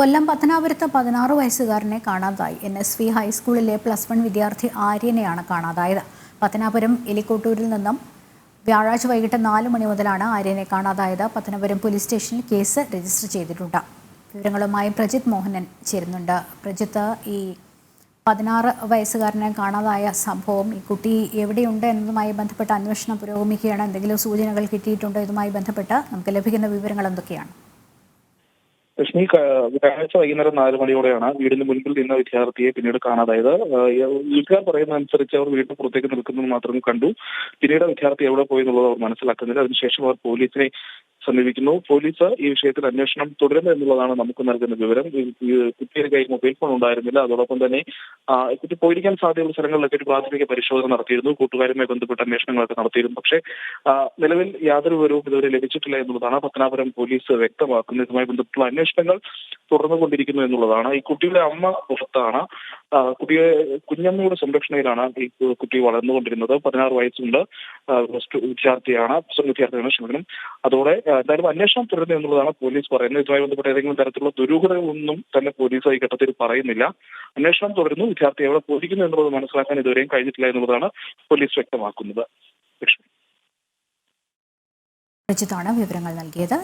കൊല്ലം പത്തനാപുരത്ത് പതിനാറ് വയസ്സുകാരനെ കാണാതായി. എൻ എസ് വി ഹൈസ്കൂളിലെ പ്ലസ് വൺ വിദ്യാർത്ഥി ആര്യനെയാണ് കാണാതായത്. പത്തനാപുരം എലിക്കോട്ടൂരിൽ നിന്നും വ്യാഴാഴ്ച വൈകിട്ട് നാല് മണി മുതലാണ് ആര്യനെ കാണാതായത്. പത്തനാപുരം പോലീസ് സ്റ്റേഷനിൽ കേസ് രജിസ്റ്റർ ചെയ്തിട്ടുണ്ട്. വിവരങ്ങളുമായി പ്രജിത് മോഹനൻ ചേരുന്നുണ്ട്. പ്രജിത്ത് ഈ പതിനാറ് വയസ്സുകാരനെ കാണാതായ സംഭവം ഈ കുട്ടി എവിടെയുണ്ട് എന്നതുമായി ബന്ധപ്പെട്ട് അന്വേഷണം പുരോഗമിക്കുകയാണ്. എന്തെങ്കിലും സൂചനകൾ കിട്ടിയിട്ടുണ്ടോ? ഇതുമായി ബന്ധപ്പെട്ട് നമുക്ക് ലഭിക്കുന്ന വിവരങ്ങൾ എന്തൊക്കെയാണ്? ലക്ഷ്മി വ്യാഴാഴ്ച വൈകുന്നേരം നാല് മണിയോടെയാണ് വീടിന് മുൻപിൽ നിന്ന വിദ്യാർത്ഥിയെ പിന്നീട് കാണാതായത്. വീട്ടുകാർ പറയുന്ന അനുസരിച്ച് അവർ വീട്ടിന് പുറത്തേക്ക് നിൽക്കുന്നത് മാത്രം കണ്ടു. പിന്നീട് വിദ്യാർത്ഥി എവിടെ പോയി എന്നുള്ളത് അവർ മനസ്സിലാക്കുന്നില്ല. അതിനുശേഷം അവർ പോലീസിനെ സമീപിക്കുന്നു. പോലീസ് ഈ വിഷയത്തിൽ അന്വേഷണം തുടരുന്നു എന്നുള്ളതാണ് നമുക്ക് നൽകുന്ന വിവരം. കുട്ടിയുടെ കയ്യിൽ മൊബൈൽ ഫോൺ ഉണ്ടായിരുന്നില്ല. അതോടൊപ്പം തന്നെ കുട്ടി പോയിരിക്കാൻ സാധ്യതയുള്ള സ്ഥലങ്ങളിലൊക്കെ ഒരു പ്രാഥമിക പരിശോധന നടത്തിയിരുന്നു. കൂട്ടുകാരുമായി ബന്ധപ്പെട്ട അന്വേഷണങ്ങളൊക്കെ നടത്തിയിരുന്നു. പക്ഷേ നിലവിൽ യാതൊരു വിവരവും ഇതുവരെ ലഭിച്ചിട്ടില്ല എന്നുള്ളതാണ് പത്തനാപുരം പോലീസ് വ്യക്തമാക്കുന്നത്. ഇതുമായി ബന്ധപ്പെട്ടുള്ള അന്വേഷണങ്ങൾ തുടർന്നുകൊണ്ടിരിക്കുന്നു എന്നുള്ളതാണ്. ഈ കുട്ടിയുടെ അമ്മ പുറത്താണ്. കുട്ടിയെ കുഞ്ഞമ്മയുടെ സംരക്ഷണയിലാണ് ഈ കുട്ടി വളർന്നുകൊണ്ടിരുന്നത്. പതിനാറ് വയസ്സുണ്ട്. വിദ്യാർത്ഥിയാണ് വിദ്യാർത്ഥിയാണ് ക്ഷമിക്കണം അതോടെ എന്തായാലും അന്വേഷണം തുടരുന്നു എന്നുള്ളതാണ് പോലീസ് പറയുന്നത്. ഇതുമായി ബന്ധപ്പെട്ട ഏതെങ്കിലും തരത്തിലുള്ള ദുരൂഹതകളൊന്നും തന്നെ പോലീസ് ഈ ഘട്ടത്തിൽ പറയുന്നില്ല. അന്വേഷണം തുടരുന്നു. വിദ്യാർത്ഥി എവിടെ പോയിരിക്കുന്നു എന്നുള്ളത് മനസ്സിലാക്കാൻ ഇതുവരെയും കഴിഞ്ഞിട്ടില്ല എന്നുള്ളതാണ് പോലീസ് വ്യക്തമാക്കുന്നത്. ലക്ഷ്മി വിവരങ്ങൾ നൽകിയത്.